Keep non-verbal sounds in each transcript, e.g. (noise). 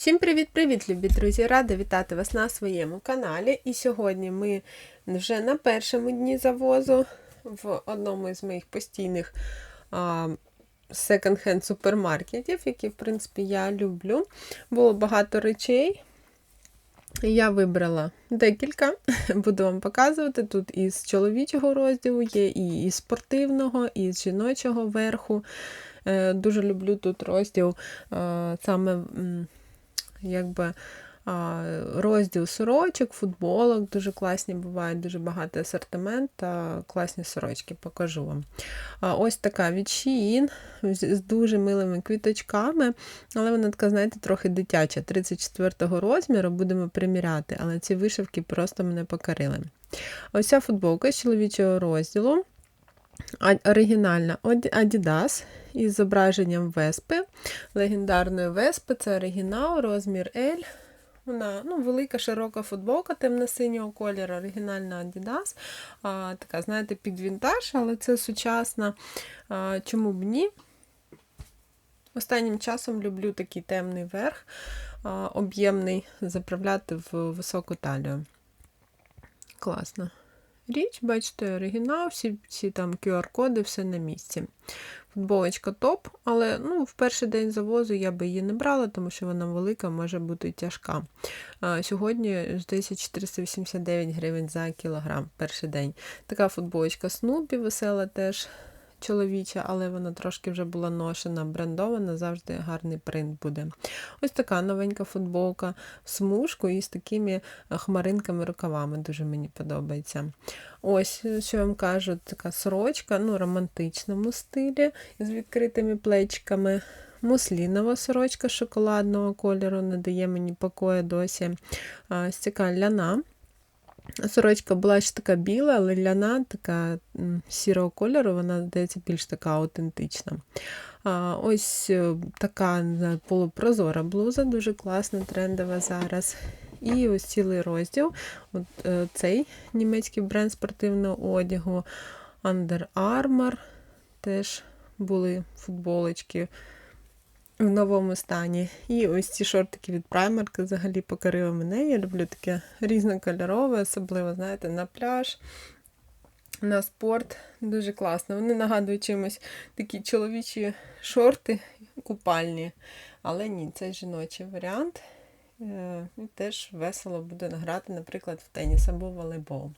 Всім привіт-привіт, любі друзі! Рада вітати вас на своєму каналі. І сьогодні ми вже на першому дні завозу в одному із моїх постійних секонд-хенд супермаркетів, які, в принципі, я люблю. Було багато речей. Я вибрала декілька, (laughs) буду вам показувати. Тут із чоловічого розділу є, і із спортивного, і з жіночого верху. Е, Дуже люблю тут розділ е, саме. Якби розділ сорочок, футболок. Дуже класні бувають, дуже багатий асортимент та класні сорочки, покажу вам. Ось така від Shein з дуже милими квіточками, але вона така, знаєте, трохи дитяча, 34-го розміру, будемо приміряти, але ці вишивки просто мене покорили. Ось ця футболка з чоловічого розділу. Оригінальна Adidas із зображенням Веспи, легендарної Веспи, це оригінал, розмір L. Вона ну, велика, широка футболка темно-синього кольору, оригінальна Adidas. А, така, знаєте, під вінтаж, але це сучасна. А, чому б ні? Останнім часом люблю такий темний верх, об'ємний, заправляти в високу талію. Класно. Річ, бачите, оригінал, всі, всі там QR-коди, все на місці. Футболочка топ, але ну, в перший день завозу я би її не брала, тому що вона велика, може бути тяжка. А, сьогодні, здається, 489 гривень за кілограм перший день. Така футболочка Снупі весела теж чоловіча, але вона трошки вже була ношена, брендована, завжди гарний принт буде. Ось така новенька футболка смужку і з такими хмаринками рукавами. Дуже мені подобається. Ось, що я вам кажу, така сорочка, ну, романтичному стилі з відкритими плечиками. Муслінова сорочка шоколадного кольору не дає мені покою досі. А, Ось така ляна. Сорочка була ще така біла, але ляна така сірого кольору, вона здається більш така аутентична. А, ось е, така полупрозора блуза, дуже класна, трендова зараз. І ось цілий розділ. От, е, цей німецький бренд спортивного одягу Under Armour. Теж були футболочки в новому стані. І ось ці шортики від Primark взагалі покорили мене. Я люблю таке різнокольорове, особливо, знаєте, на пляж, на спорт. Дуже класно. Вони нагадують чимось такі чоловічі шорти купальні. Але ні, це жіночий варіант. Е, І теж весело буде грати, наприклад, в теніс або волейбол.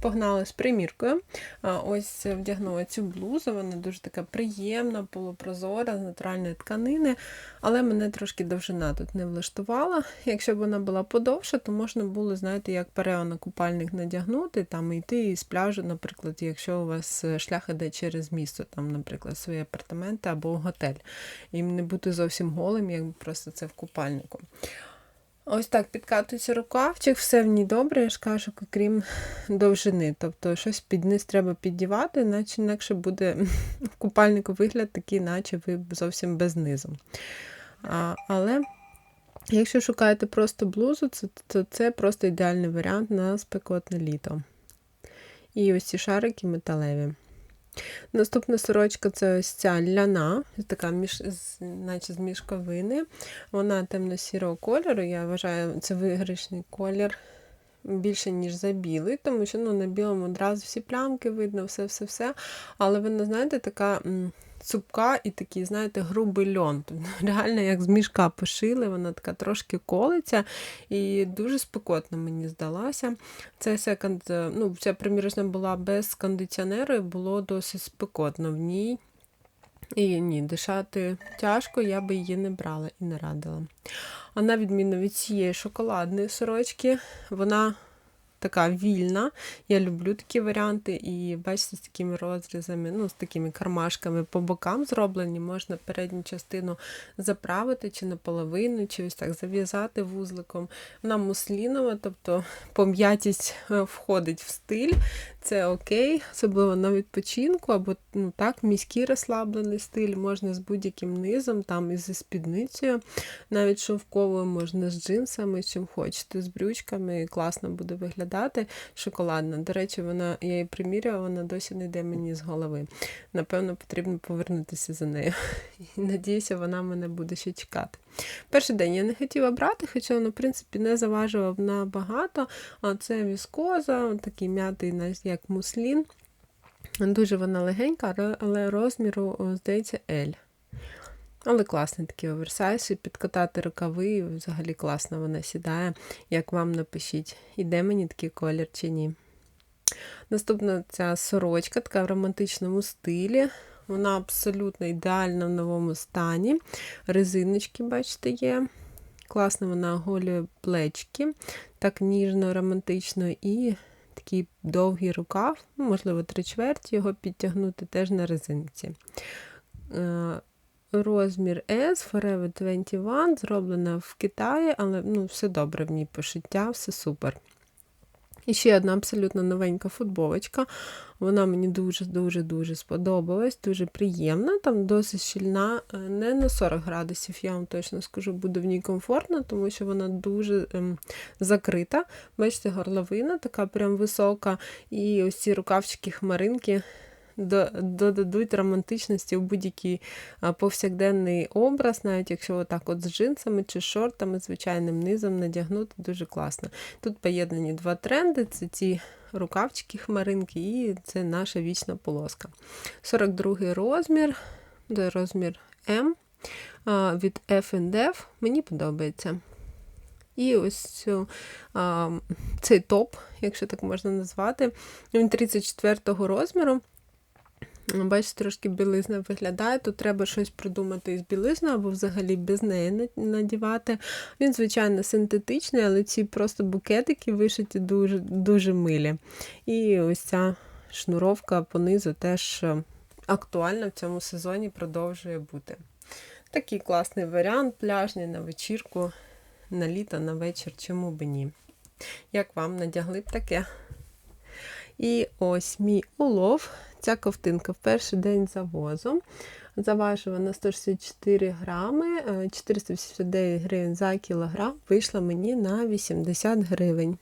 Погнали з приміркою. Ось вдягнула цю блузу, вона дуже така приємна, полупрозора, з натуральної тканини, але мене трошки довжина тут не влаштувала. Якщо б вона була подовша, то можна було, знаєте, як перео на купальник надягнути, там йти з пляжу, наприклад, якщо у вас шлях іде через місто, там, наприклад, свої апартаменти або готель. І не бути зовсім голим, якби просто це в купальнику. Ось так підкатується рукавчик, все в ній добре, я ж кажу, крім довжини. Тобто щось під низ треба піддівати, наче інакше буде (laughs) в купальнику вигляд такий, наче ви зовсім без низу. А, але якщо шукаєте просто блузу, це, то це просто ідеальний варіант на спекотне літо. І ось ці шарики металеві. Наступна сорочка це ось ця ляна, така між, наче з мішковини. Вона темно-сірого кольору. Я вважаю, це виграшний колір більше, ніж за білий, тому що ну, на білому одразу всі плямки видно, все-все-все. Але вона, знаєте, така цупка і такий, знаєте, грубий льон. Тут Реально, як з мішка пошили, вона така трошки колиться і дуже спекотно мені здалася. Це секонд, ну, ця примірочна була без кондиціонеру і було досить спекотно в ній. І ні, дишати тяжко, я би її не брала і не радила. А на відміну від цієї шоколадної сорочки, вона така вільна. Я люблю такі варіанти, і бачите, з такими розрізами, ну, з такими кармашками по бокам зроблені. Можна передню частину заправити чи наполовину, чи ось так зав'язати вузликом. Вона муслінова, тобто пом'ятість е, входить в стиль. Це окей, особливо на відпочинку, або ну, так, міський розслаблений стиль, можна з будь-яким низом, там і зі спідницею, навіть шовковою, можна з джинсами, чим хочете, з брючками, класно буде виглядати. Виглядати шоколадна. До речі, вона я її приміряла, вона досі не йде мені з голови. Напевно, потрібно повернутися за нею. І надіюся, вона мене буде ще чекати. Перший день я не хотіла брати, хоча вона, в принципі, не заважила б набагато. А це віскоза, такий м'ятий, як муслін. Дуже вона легенька, але розміру, здається, L. Але класний такий оверсайз, і підкатати рукави, і взагалі класно вона сідає. Як вам напишіть, іде мені такий колір чи ні. Наступна ця сорочка, така в романтичному стилі. Вона абсолютно ідеальна в новому стані. Резиночки, бачите, є. Класно вона оголює плечки, так ніжно, романтично, і такий довгий рукав, ну, можливо, три чверті його підтягнути теж на резинці. Розмір S Forever 21, зроблена в Китаї, але ну, все добре в ній пошиття, все супер. І ще одна абсолютно новенька футболочка. Вона мені дуже-дуже-дуже сподобалась, дуже приємна, там досить щільна, е, не на 40 градусів, я вам точно скажу, буде в ній комфортно, тому що вона дуже ем, закрита. Бачите, горловина така прям висока, і ось ці рукавчики хмаринки до- додадуть романтичності в будь-який повсякденний образ, навіть якщо отак от з джинсами чи шортами, звичайним низом надягнути, дуже класно. Тут поєднані два тренди: це ці рукавчики хмаринки і це наша вічна полоска. 42 розмір, це розмір М від F&F. Мені подобається. І ось цю, а, цей топ, якщо так можна назвати, він 34 розміру. Бачите, трошки білизна виглядає. Тут треба щось придумати із білизною або взагалі без неї надівати. Він, звичайно, синтетичний, але ці просто букетики вишиті дуже, дуже милі. І ось ця шнуровка понизу теж е, актуальна в цьому сезоні продовжує бути. Такий класний варіант, пляжний на вечірку, на літо, на вечір, чому би ні. Як вам надягли б таке? І ось мій улов. Ця ковтинка в перший день завозу. Заважила на 164 грами, е, 489 гривень за кілограм. Вийшла мені на 80 гривень.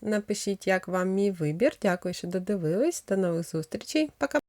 Напишіть, як вам мій вибір. Дякую, що додивились. До нових зустрічей. Пока!